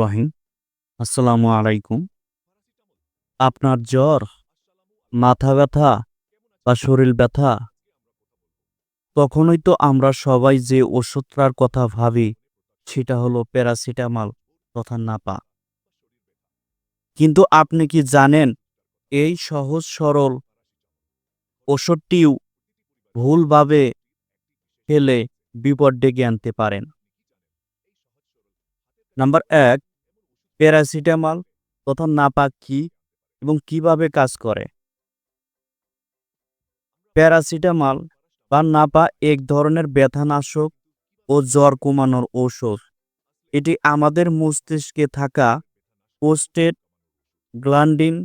রহিম, আসসালামু আলাইকুম। আপনার জ্বর, মাথা ব্যথা বা শরীর ব্যথা তখনই তো আমরা সবাই যে ওষুধটার কথা ভাবি, সেটা হলো প্যারাসিটামল, তথা নাপা। কিন্তু আপনি কি জানেন, এই সহজ সরল ওষুধটিও ভুলভাবে খেলে বিপদ ডেকে আনতে পারেন। নাম্বার এক, প্যারাসিটামল তথা নাপা কি এবং কীভাবে কাজ করে? প্যারাসিটামল বা নাপা এক ধরনের ব্যথানাশক ও জ্বর কমানোর ঔষধ। এটি আমাদের মস্তিষ্কে থাকা পোস্টেড গ্ল্যান্ডিন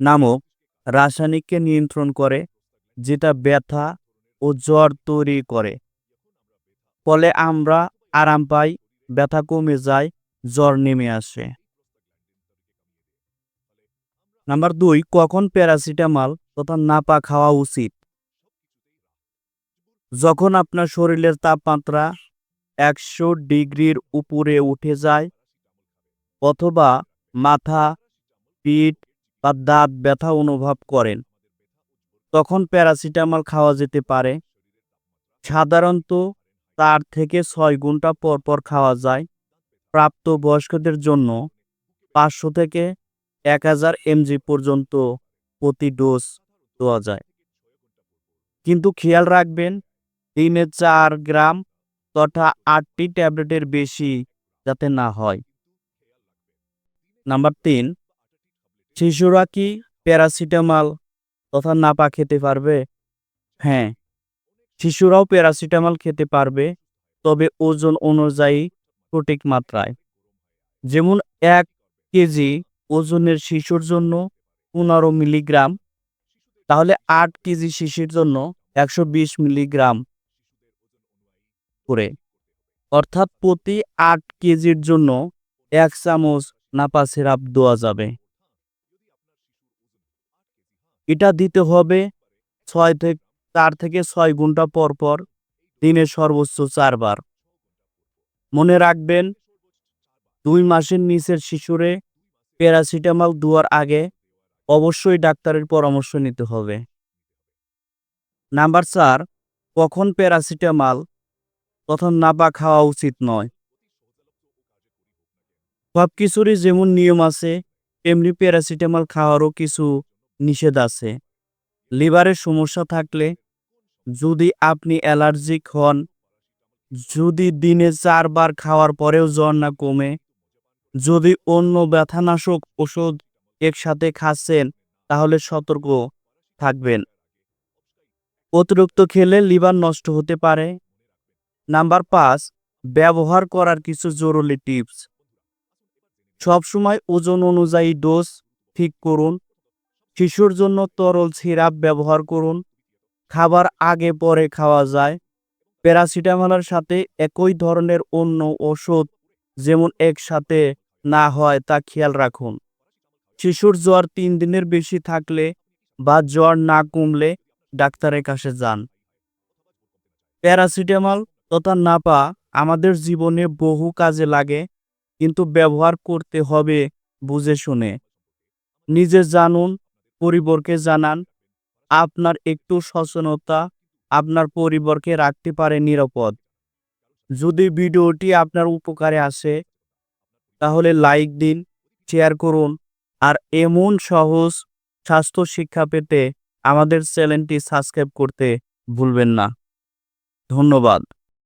নামক রাসায়নিককে নিয়ন্ত্রণ করে, যেটা ব্যথা ও জ্বর তৈরি করে। ফলে আমরা আরাম পাই ব্যথা কমে যায়, জ্বর নেমে আসে। নাম্বার দুই, কখন প্যারাসিটামল তথা নাপা খাওয়া উচিত? যখন আপনার শরীরের তাপমাত্রা একশো ডিগ্রির উপরে উঠে যায় অথবা মাথা, পিঠ বা দাঁত ব্যথা অনুভব করেন, তখন প্যারাসিটামল খাওয়া যেতে পারে। সাধারণত চার থেকে ছয় ঘণ্টা পর পর খাওয়া যায়। প্রাপ্ত বয়স্কদের জন্য পাঁচশো থেকে এক হাজার এমজি পর্যন্ত প্রতি ডোজ দেওয়া যায়। কিন্তু খেয়াল রাখবেন দিনে চার গ্রাম তথা আটটি ট্যাবলেটের বেশি যাতে না হয়। নাম্বার তিন, শিশুরা কি প্যারাসিটামল তথা নাপা খেতে পারবে? হ্যাঁ শিশুরাও প্যারাসিটামল খেতে পারবে, তবে ওজন অনুযায়ী সঠিক মাত্রায়। যেমন এক কেজি ওজনের শিশুর জন্য পনেরো মিলিগ্রাম, তাহলে আট কেজি শিশুর জন্য একশো বিশ মিলিগ্রাম করে। অর্থাৎ প্রতি আট কেজির জন্য এক চামচ নাপা সিরাপ দেওয়া যাবে। এটা দিতে হবে ছয় থেকে চার থেকে ছয় ঘণ্টা পর পর দিনে সর্বোচ্চ চারবার। মনে রাখবেন, দুই মাসের নিচের শিশুরে প্যারাসিটামল দেওয়ার আগে অবশ্যই ডাক্তারের পরামর্শ নিতে হবে। নাম্বার চার, কখন প্যারাসিটামল তথা নাপা খাওয়া উচিত নয়। সব কিছুরই যেমন নিয়ম আছে, তেমনি প্যারাসিটামল খাওয়ারও কিছু নিষেধ আছে। লিভারের সমস্যা থাকলে যদি আপনি অ্যালার্জিক হন, যদি দিনে চারবার খাওয়ার পরেও জ্বর না কমে, যদি অন্য ব্যথানাশক ওষুধ একসাথে খাচ্ছেন, তাহলে সতর্ক থাকবেন। অতিরিক্ত খেলে লিভার নষ্ট হতে পারে। নাম্বার পাঁচ, ব্যবহার করার কিছু জরুরি টিপস। সবসময় ওজন অনুযায়ী ডোজ ঠিক করুন। শিশুর জন্য তরল সিরাপ ব্যবহার করুন? খাবার আগে, পরে খাওয়া যায়। প্যারাসিটামলের সাথে একই ধরনের অন্য ওষুধ যেমন একসাথে না হয় তা খেয়াল রাখুন। শিশুর জ্বর তিন দিনের বেশি থাকলে বা জ্বর না কমলে ডাক্তারের কাছে যান। প্যারাসিটামল তথা নাপা আমাদের জীবনে বহু কাজে লাগে, কিন্তু ব্যবহার করতে হবে বুঝে শুনে। নিজে জানুন পরিবারকে জানান, আপনার একটু সচেতনতা আপনার পরিবারকে রাখতে পারে নিরাপদ। যদি ভিডিওটি আপনার উপকারে আসে, তাহলে লাইক দিন, শেয়ার করুন, আর এমন সহজ স্বাস্থ্য শিক্ষা পেতে আমাদের চ্যানেলটি সাবস্ক্রাইব করতে ভুলবেন না। ধন্যবাদ।